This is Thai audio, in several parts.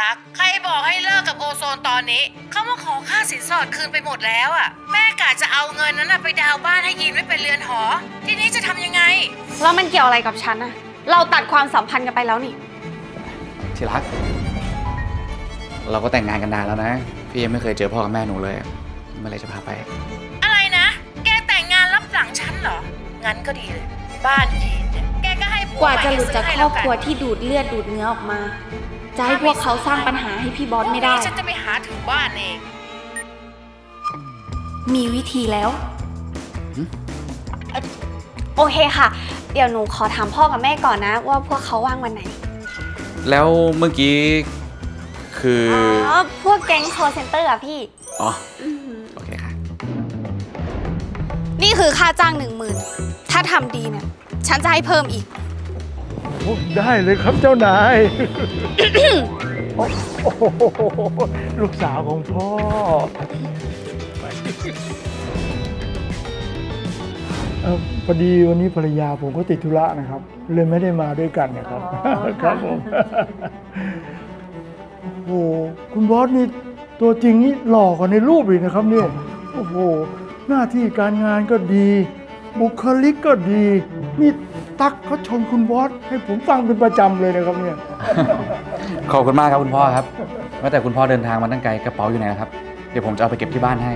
ตักใครบอกให้เลิกกับโอโซนตอนนี้เขามาขอค่าสินสอดคืนไปหมดแล้วอะแม่กะจะเอาเงินนั้นนะไปดาวน์บ้านให้ยีนไว้เป็นเรือนหอ ทีนี้จะทำยังไง แล้วมันเกี่ยวอะไรกับฉันอะเราตัดความสัมพันธ์กันไปแล้วนี่ ที่รัก เราก็แต่งงานกันนานแล้วนะ พี่ยังไม่เคยเจอพ่อกับแม่หนูเลยเมื่อไหรจะพาไป อะไรนะ แกแต่งงานรับหลังฉันเหรอ งั้นก็ดีเลย บ้านยีนเนี่ยแกก็ให้ผักว่าจะหลุดใจากครอบครัวที่ดูดเลือดดูดเนื้อออกมา จะให้พวกเขาสร้างปัญหาให้พี่บอสไม่ได้พรุ่งนี้ฉันจะไปหาถึงบ้านเอง มีวิธีแล้วหืมเอ่อโอเคค่ะ เดี๋ยวหนูขอถามพ่อกับแม่ก่อนนะ ว่าพวกเขาว่างวันไหน แล้วเมื่อกี้คืออ๋ออพวกแก๊ง call center อะพี่ อ๋อโอเคค่ะ นี่คือค่าจ้างหนึ่งหมื่นถ้าทำดีเนี่ย ฉันจะให้เพิ่มอีก โอ้ได้เลยครับเจ้านาย โอ้โหลูกสาวของพ่อ เอ่อพอดีวันนี้ภรรยาผมก็ติดธุระนะครับ เลยไม่ได้มาด้วยกันนะครับครับผมโอ้โหคุณบอสนี่ตัวจริงนี่หล่อกว่าในรูปอีกนะครับเนี่ยโอ้โห หน้าที่การงานก็ดี บุคลิกก็ดี นี่ ตักเขาชมคุณบอสให้ผมฟังเป็นประจำเลยนะครับเนี่ย ขอบคุณมากครับคุณพ่อครับว่าแต่คุณพ่อเดินทางมาตั้งไกลกระเป๋าอยู่ไหนนะครับ เดี๋ยวผมจะเอาไปเก็บที่บ้านให้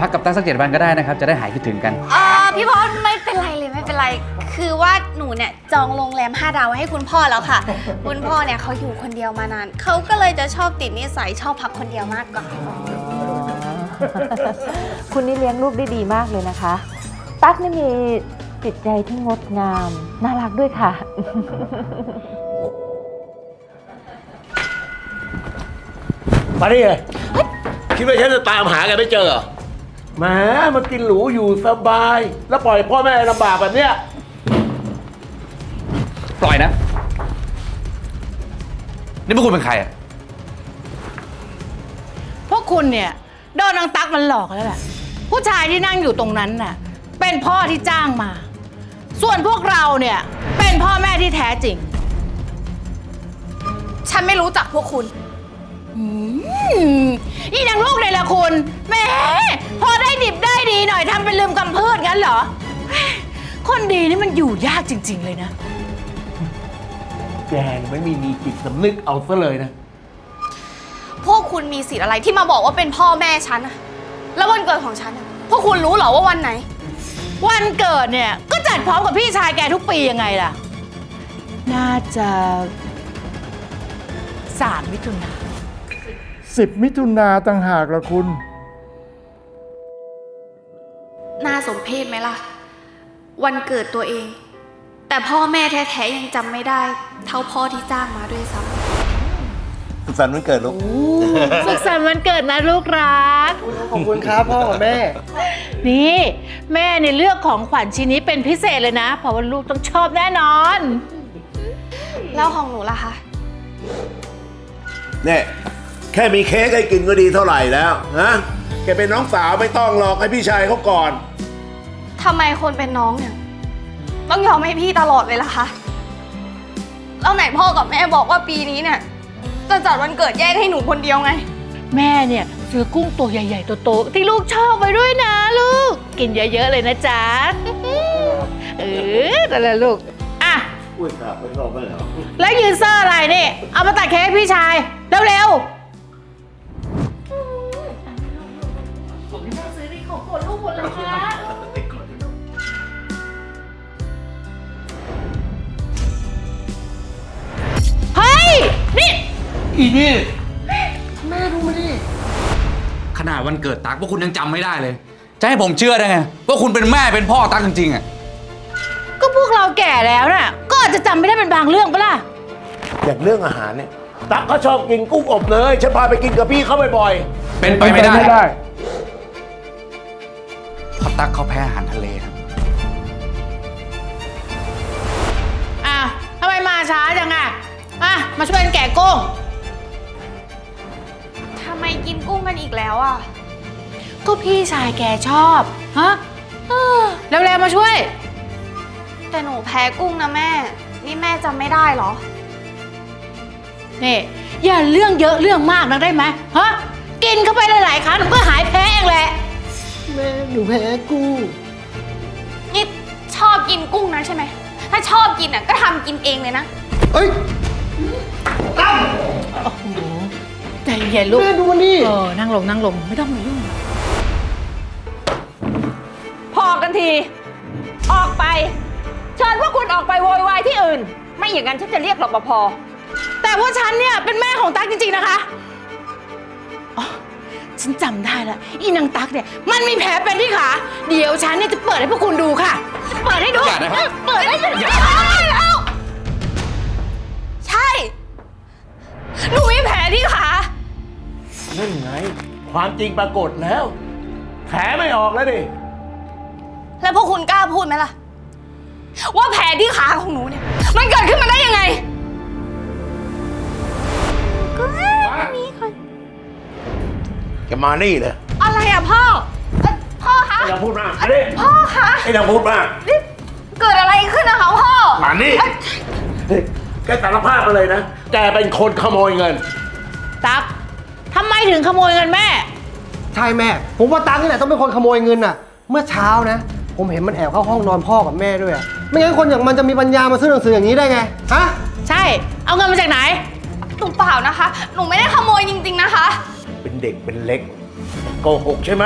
พักกับตั้งสักเจ็ดวันก็ได้นะครับ จะได้หายคิดถึงกัน อ่าพี่บอสไม่เป็นไรเลยไม่เป็นไร คือว่าหนูเนี่ยจองโรงแรม 5 ดาวไว้ให้คุณพ่อแล้วค่ะ คุณพ่อเนี่ยเขาอยู่คนเดียวมานานเขาก็เลยจะชอบติดนิสัยชอบพักคนเดียวมากกว่า คุณนี่เลี้ยงลูกได้ดีมากเลยนะคะ ตั๊กนี่มี จิตใจที่งดงาม น่ารักด้วยค่ะ มาดิเลยคิดว่าฉันจะตามหาแกไม่เจอเหรอแหมมากินหรูอยู่สบาย แล้วปล่อยพ่อแม่ลำบากแบบเนี้ยปล่อยนะ นี่พวกคุณเป็นใครอะพวกคุณเนี่ยโดนนางตั๊กมันหลอกแล้วแหละผู้ชายที่นั่งอยู่ตรงนั้นน่ะ เป็นพ่อที่จ้างมา ส่วนพวกเราเนี่ย เป็นพ่อแม่ที่แท้จริง ฉันไม่รู้จักพวกคุณอืมอีนางลูกเลยละคุณแหมพอได้ดิบได้ดีหน่อยทำเป็นลืมกำพืชงั้นเหรอ คนดีนี่มันอยู่ยากจริง ๆ เลยนะ แกไม่มีมีจิตสำนึกเอาซะเลยนะ พวกคุณมีสิทธิ์อะไรที่มาบอกว่าเป็นพ่อแม่ฉันอะแล้ววันเกิดของฉันอะพวกคุณรู้เหรอว่าวันไหน วันเกิดเนี่ยก็ จัดพร้อมกับพี่ชายแกทุกปียังไงล่ะ น่าจะสามมิถุนาสิบมิถุนาต่างหากละคุณ น่าสมเพชไหมล่ะ วันเกิดตัวเอง แต่พ่อแม่แท้ๆยังจำไม่ได้ เท่าพ่อที่จ้างมาด้วยซ้ำ สุขสันต์วันเกิดลูก สุขสันต์วันเกิดนะลูกรัก ขอบคุณครับพ่อกับแม่ นี่แม่เนี่ยเลือกของขวัญชิ้นนี้เป็นพิเศษเลยนะ เพราะว่าลูกต้องชอบแน่นอน แล้วของหนูล่ะคะ เนี่ยแค่มีเค้กให้กินก็ดีเท่าไหร่แล้วฮะแกเป็นน้องสาวไม่ต้องหรอกให้พี่ชายเขาก่อน ทำไมคนเป็นน้องเนี่ย ต้องยอมให้พี่ตลอดเลยล่ะคะ แล้วไหนพ่อกับแม่บอกว่าปีนี้เนี่ย จะจัดวันเกิดแยกให้หนูคนเดียวไง แม่เนี่ยซื้อกุ้งตัวใหญ่ๆโตๆที่ลูกชอบไปด้วยนะลูก กินเยอะๆเลยนะจ๊ะเออแต่ละลูก อะ อุ้ยครับไม่ชอบไม่เหรอแล้วยืนเซอร์อะไรนี่ เอามาตัดเค้กให้พี่ชาย เร็วๆ อีนี่ขนาดวันเกิดตั๊กพวกคุณยังจำไม่ได้เลย จะให้ผมเชื่อได้ไงว่าคุณเป็นแม่เป็นพ่อตั๊กจริงๆอะ ก็พวกเราแก่แล้วน่ะ ก็อาจจะจำไม่ได้เป็นบางเรื่องปะล่ะ อย่างเรื่องอาหารเนี่ย ตั๊กเขาชอบกินกุ้งอบเลย ฉันพาไปกินกับพี่เขาบ่อยเป็นไปไม่ได้เพราะตั๊กเขาแพ้อาหารทะเลครับ อะทำไมมาช้าจังอะอะมาช่วยกันแกะกุ้งทำไม กินกุ้งกันอีกแล้วอะ ก็พี่ชายแกชอบ ฮะเออเร็วๆมาช่วย แต่หนูแพ้กุ้งนะแม่ นี่แม่จำไม่ได้เหรอ นี่อย่าเรื่องเยอะเรื่องมากนักได้ไหมฮะกินเข้าไปหลายๆครั้งหนูก็หายแพ้เองแหละ แม่หนูแพ้กุ้งนี่ชอบกินกุ้งนะใช่ไหม ถ้าชอบกินอะก็ทำกินเองเลยนะ เอ้ย ใจเย็นลูกแม่ดูมันนี่เออนั่งลงนั่งลงไม่ต้องมายุ่งพอกันที ออกไป เชิญพวกคุณออกไปโวยวายที่อื่น ไม่อย่างนั้นฉันจะเรียกรปภแต่ว่าฉันเนี่ยเป็นแม่ของตั๊กจริงๆนะคะอ๋อฉันจำได้แล้วอีนางตั๊กเนี่ยมันมีแผลเป็นที่ขาเดี๋ยวฉันเนี่ยจะเปิดให้พวกคุณดูค่ะ เปิดให้ดูอย่านะครับ เปิดให้ดูใช่หนูมีแผลที่ขา นั่นไง ความจริงปรากฏแล้ว แผลไม่ออกแล้วดิ แล้วพวกคุณกล้าพูดไหมล่ะ ว่าแผลที่ขาของหนูเนี่ย มันเกิดขึ้นมาได้ยังไงก็มีคนแกมานี่เลยอะไรอะพ่อเอ่อพ่อคะไอ้นางพูดมากมาดิพ่อคะไอ้นางพูดมากนี่เกิดอะไรขึ้นนะคะพ่อ มานี่เฮ้ยแกสารภาพมาเลยนะ แกเป็นคนขโมยเงิน ตั๊ก ทำไมถึงขโมยเงินแม่ ใช่แม่ ผมว่าตังค์นี่แหละต้องเป็นคนขโมยเงินน่ะ เมื่อเช้านะ ผมเห็นมันแอบเข้าห้องนอนพ่อกับแม่ด้วยอะไม่งั้นคนอย่างมันจะมีปัญญามาซื้อหนังสืออย่างนี้ได้ไง ฮะ ใช่ เอาเงินมาจากไหน หนูเปล่านะคะ หนูไม่ได้ขโมยจริงๆนะคะเป็นเด็กเป็นเล็กโกหกใช่ไหม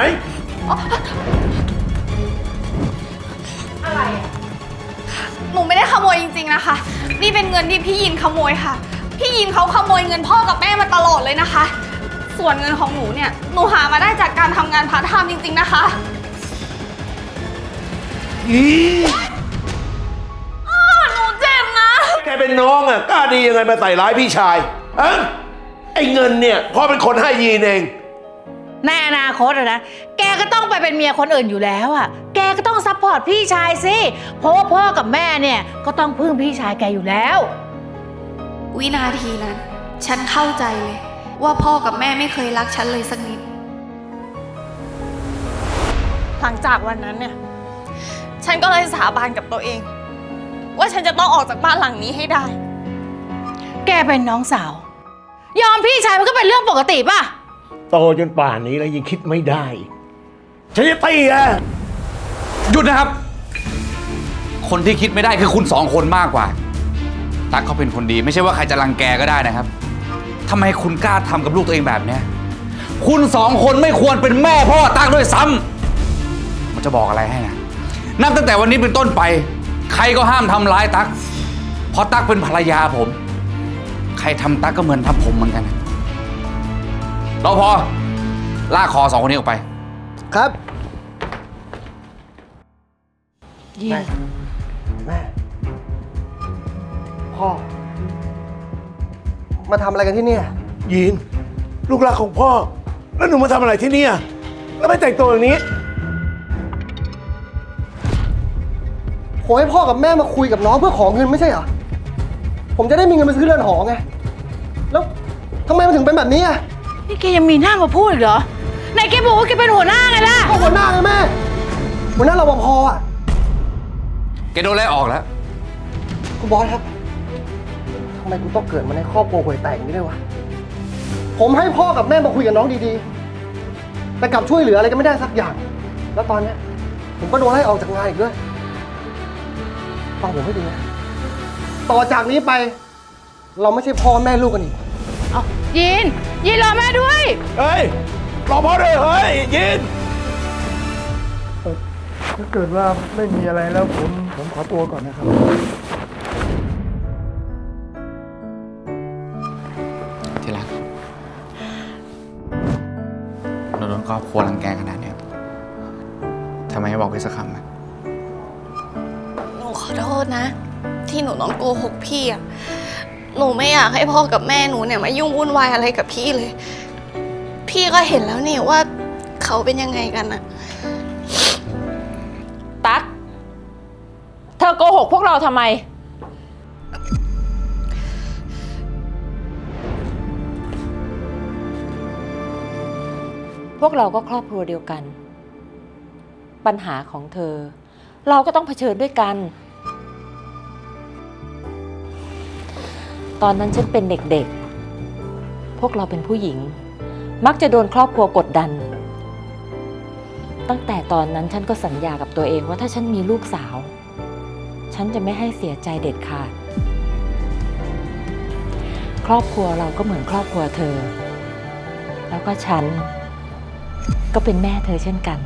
หนูไม่ได้ขโมยจริงๆนะคะ นี่เป็นเงินที่พี่ยินขโมยค่ะ พี่ยินเขาขโมยเงินพ่อกับแม่มาตลอดเลยนะคะ ส่วนเงินของหนูเนี่ย หนูหามาได้จากการทำงานพาร์ทไทม์จริง ๆ นะคะอ้าวหนูเจ็บนะ แกเป็นน้องอะกล้าดียังไงมาใส่ร้ายพี่ชายอะไอ้เงินเนี่ยพ่อเป็นคนให้ยีนเอง ในอนาคตอะนะ แกก็ต้องไปเป็นเมียคนอื่นอยู่แล้วอะแกก็ต้องซัพพอร์ตพี่ชายสิ เพราะว่าพ่อกับแม่เนี่ยก็ต้องพึ่งพี่ชายแกอยู่แล้ว วินาทีนั้น ฉันเข้าใจเลย ว่าพ่อกับแม่ไม่เคยรักฉันเลยสักนิด หลังจากวันนั้นเนี่ย ฉันก็เลยสาบานกับตัวเอง ว่าฉันจะต้องออกจากบ้านหลังนี้ให้ได้ แกเป็นน้องสาว ยอมพี่ชายมันก็เป็นเรื่องปกติป่ะ โตจนป่านนี้แล้วยังคิดไม่ได้ฉันจะตีอะหยุดนะครับ คนที่คิดไม่ได้คือคุณสองคนมากกว่า ตั๊กเขาเป็นคนดี ไม่ใช่ว่าใครจะรังแกก็ได้นะครับ ทำไมคุณกล้าทำกับลูกตัวเองแบบเนี้ยคุณสองคนไม่ควรเป็นแม่พ่อตั๊กด้วยซ้ำมันจะบอกอะไรให้นะนับตั้งแต่วันนี้เป็นต้นไป ใครก็ห้ามทำร้ายตั๊กเพราะตั๊กเป็นภรรยาผม ใครทำตั๊กก็เหมือนทำผมเหมือนกันนะรอพอลากคอสองคนนี้ออกไป ครับ ยินแม่ พ่อ มาทำอะไรกันที่เนี่ย ยีน ลูกรักของพ่อ แล้วหนูมาทำอะไรที่นี่อะแล้วไม่แต่งตัวอย่างนี้ ผมให้พ่อกับแม่มาคุยกับน้องเพื่อขอเงินไม่ใช่เหรอ ผมจะได้มีเงินไปซื้อเรือนหอไง แล้วทำไมมันถึงเป็นแบบนี้อะนี่แกยังมีหน้ามาพูดอีกเหรอไหนแกบอกว่าแกเป็นหัวหน้าไงล่ะ ก็หัวหน้าไงแม่หัวหน้ารปภอะแกโดนไล่ออกแล้ว คุณบอสครับทำไมกูต้องเกิดมาในครอบครัวห่วยแตกอย่างนี้ด้วยวะ ผมให้พ่อกับแม่มาคุยกับน้องดีๆ แต่กลับช่วยเหลืออะไรก็ไม่ได้สักอย่าง แล้วตอนเนี้ยผมก็โดนไล่ออกจากงานอีกด้วย ฟังผมให้ดีนะ ต่อจากนี้ไป เราไม่ใช่พ่อแม่ลูกกันอีก เอายินยินรอแม่ด้วย เฮ้ยรอพ่อด้วยเฮ้ยยีนถ้าเกิดว่าไม่มีอะไรแล้วผมผมขอตัวก่อนนะครับ ครอบครัวรังแกขนาดเนี้ยทำไมไม่บอกพี่สักคำอะหนูขอโทษนะ ที่หนูต้องโกหกพี่อะหนูไม่อยากให้พ่อกับแม่หนูเนี่ยมายุ่งวุ่นวายอะไรกับพี่เลย พี่ก็เห็นแล้วนี่ว่าเขาเป็นยังไงกันอะตั๊กเธอโกหกพวกเราทำไม พวกเราก็ครอบครัวเดียวกัน ปัญหาของเธอ เราก็ต้องเผชิญด้วยกัน ตอนนั้นฉันเป็นเด็กๆ พวกเราเป็นผู้หญิง มักจะโดนครอบครัวกดดัน ตั้งแต่ตอนนั้นฉันก็สัญญากับตัวเองว่าถ้าฉันมีลูกสาว ฉันจะไม่ให้เสียใจเด็ดขาด ครอบครัวเราก็เหมือนครอบครัวเธอ แล้วก็ฉัน ก็เป็นแม่เธอเช่นกัน